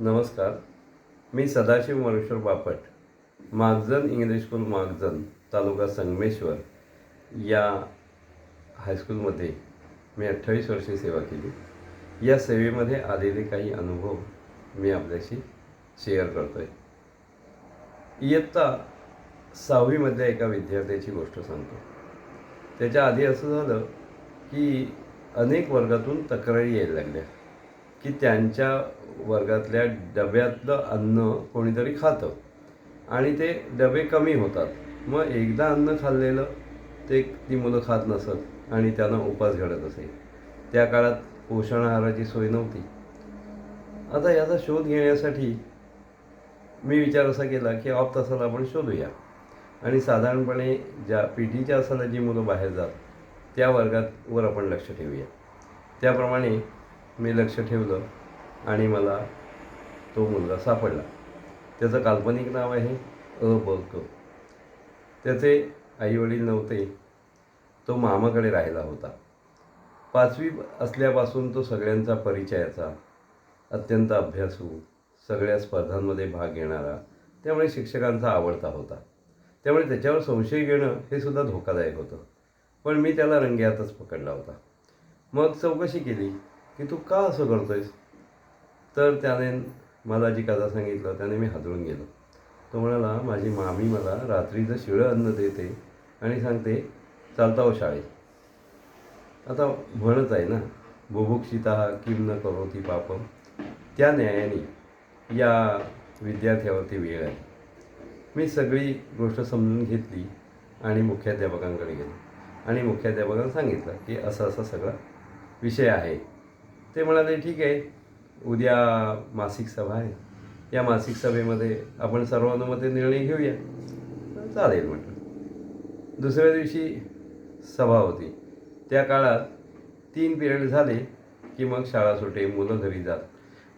नमस्कार. मी Sadashiv Marushwar Bapat मागजन English school मागजन taluka Sangameshwar या हायस्कूलमध्ये मी अठ्ठावीस वर्षे सेवा केली. या सेवेमध्ये आलेले काही अनुभव मी आपल्याशी शेअर करतो आहे इयत्ता सहावीमधल्या एका विद्यार्थ्याची गोष्ट सांगतो. त्याच्या आधी असं झालं की अनेक वर्गातून तक्रारी यायला लागल्या. की त्यांच्या वर्गातल्या डब्यातलं अन्न कोणीतरी खातं. आणि ते डबे कमी होतात. मग एकदा अन्न खाल्लेलं ते ती मुलं खात नसत आणि त्यांना उपास घडत असे. त्या काळात पोषण आहाराची सोय नव्हती. आता याचा शोध घेण्यासाठी मी विचार असा केला की ऑफ तासाला आपण शोधूया. आणि साधारणपणे ज्या पीटीच्या तासाला जी मुलं बाहेर जात त्या वर्गात वर आपण लक्ष ठेवूया. त्याप्रमाणे मी लक्ष ठेवलं आणि मला तो मुलगा सापडला. त्याचं काल्पनिक नाव आहे अ ब क. त्याचे आईवडील नव्हते. तो मामाकडे राहिला होता. पाचवी असल्यापासून तो सगळ्यांचा परिचयाचा अत्यंत अभ्यासू सगळ्या स्पर्धांमध्ये भाग घेणारा त्यामुळे शिक्षकांचा आवडता होता. त्यामुळे त्याच्यावर संशय घेणं हे सुद्धा धोकादायक होतं. पण मी त्याला रंग्यातच पकडला होता. मग चौकशी केली. की तू का असं करतोयस? तर त्याने मला जी कथा सांगितलं त्याने मी हादळून गेलो. तो म्हणाला माझी मामी मला रात्रीचं शिळं अन्न देते आणि सांगते चालता हो शाळेत. आता म्हणत आहे ना बुभुक्षिता किम न करोती पापम त्या न्यायाने या विद्यार्थ्यावरती वेळ आहे मी सगळी गोष्ट समजून घेतली आणि मुख्याध्यापकांकडे गेलो. आणि मुख्याध्यापकांना सांगितलं की असं असा सगळा विषय आहे. ते म्हणाले ठीक आहे उद्या मासिक सभा आहे. या मासिक सभेमध्ये आपण सर्वानुमते निर्णय घेऊया. चालेल म्हटलं. दुसऱ्या दिवशी सभा होती. त्या काळात तीन पिरियड झाले की मग शाळा सुटे मुलं घरी जात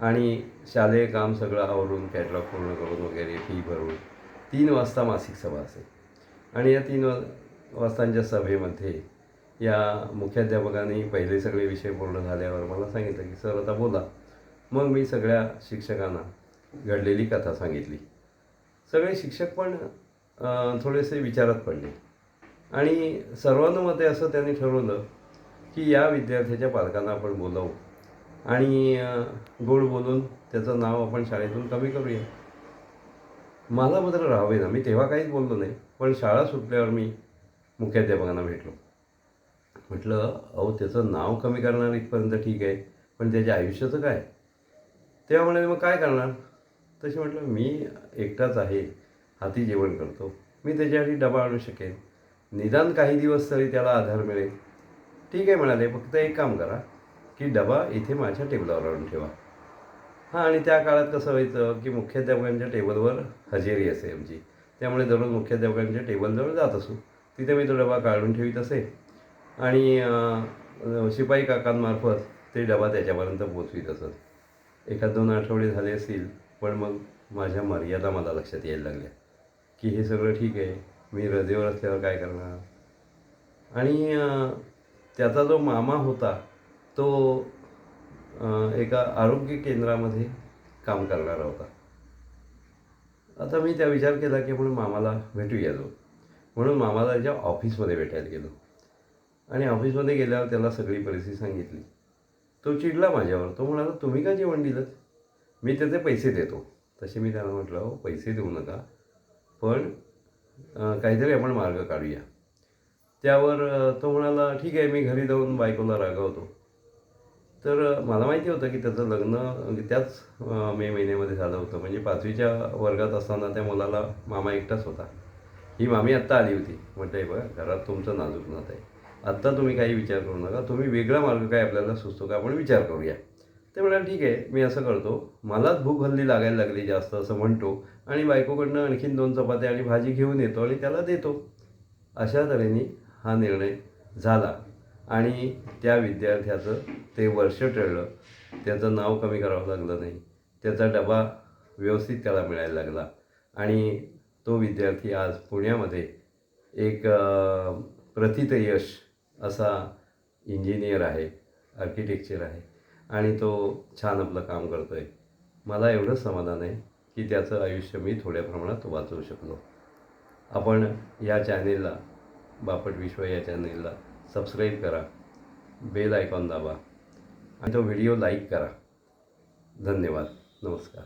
आणि शालेय काम सगळं आवरून कॅटलॉग पूर्ण करून वगैरे फी भरून तीन वाजता मासिक सभा असेल. आणि या तीन वाजतांच्या सभेमध्ये या मुख्याध्यापकांनी पहिले सगळे विषय पूर्ण झाल्यावर मला सांगितलं की सर आता बोला. मग मी सगळ्या शिक्षकांना घडलेली कथा सांगितली. सगळे शिक्षक पण थोडेसे विचारात पडले. आणि सर्वानुमते असं त्यांनी ठरवलं की या विद्यार्थ्याच्या पालकांना आपण बोलावू. आणि गोड बोलून त्याचं नाव आपण शाळेतून कमी करूया. मला मात्र राहावे ना मी तेव्हा काहीच बोललो नाही पण शाळा सुटल्यावर मी मुख्याध्यापकांना भेटलो. म्हटलं अहो त्याचं नाव कमी करणार इथपर्यंत ठीक आहे पण त्याच्या आयुष्याचं काय? तेव्हा म्हणाले मग काय करणार? तसे म्हटलं मी एकटाच आहे हाती जेवण करतो. मी त्याच्यासाठी डबा आणू शकेन. निदान काही दिवस तरी त्याला आधार मिळेल. ठीक आहे म्हणाले फक्त एक काम करा की डबा इथे माझ्या टेबलावर आणून ठेवा. हां आणि त्या काळात कसं व्हायचं की मुख्याध्यापकांच्या टेबलवर हजेरी असे आमची त्यामुळे दररोज मुख्याध्यापकांच्या टेबलजवळ जात असू. तिथे मी तो डबा काढून ठेवीत असे. आणि शिपाई काकांमार्फत ते डबा त्याच्यापर्यंत पोचवीत असत एखाद दोन आठवडे झाले असतील पण मग माझ्या मर्यादा मला लक्षात यायला लागल्या. की हे सगळं ठीक आहे मी रजेवर असल्यावर काय करणार? आणि त्याचा जो मामा होता तो एका आरोग्य केंद्रामध्ये काम करणारा होता. आता मी त्या विचार केला की म्हणून मामाला भेटूया जो म्हणून मामाला त्याच्या ऑफिसमध्ये भेटायला गेलो. आणि ऑफिसमध्ये गेल्यावर त्याला सगळी परिस्थिती सांगितली. तो चिडला माझ्यावर. तो म्हणाला तुम्ही का जेवण दिलं? मी त्याचे पैसे देतो. तसे मी त्याला म्हटलं हो पैसे देऊ नका. पण काहीतरी आपण मार्ग काढूया. त्यावर तो म्हणाला ठीक आहे मी घरी जाऊन बायकोला रागवतो. तर मला माहिती होतं की त्याचं लग्न त्याच मे महिन्यामध्ये झालं होतं. म्हणजे पाचवीच्या वर्गात असताना त्या मुलाला मामा एकटाच होता. ही मामी आत्ता आली होती. म्हटलं बघा घरात तुमचं नाजूक नात आहे. आत्ता तुम्ही काही विचार करू नका. तुम्ही वेगळा मार्ग काय आपल्याला सुचतो का आपण विचार करूया. ते म्हणाल ठीक आहे मी असं करतो. मलाच भूक हल्ली लागायला लागली जास्त असं म्हणतो. आणि बायकोकडनं आणखीन दोन चपात्या आणि भाजी घेऊन येतो आणि त्याला देतो. अशा तऱ्हेने हा निर्णय झाला. आणि त्या विद्यार्थ्याचं ते वर्ष टळलं. त्याचं नाव कमी करावं लागलं नाही. त्याचा डबा व्यवस्थित त्याला मिळायला लागला. आणि तो विद्यार्थी आज पुण्यामध्ये एक अ, प्रथित यश असा इंजिनियर आहे आर्किटेक्चर आहे आणि तो छान आपलं काम करतो आहे मला एवढंच समाधान आहे की त्याचं आयुष्य मी थोड्या प्रमाणात वाचवू शकलो. आपण या चॅनेलला बापट विश्व या चॅनेलला सबस्क्राईब करा बेल आयकॉन दाबा आणि तो व्हिडिओ लाईक करा. धन्यवाद. नमस्कार.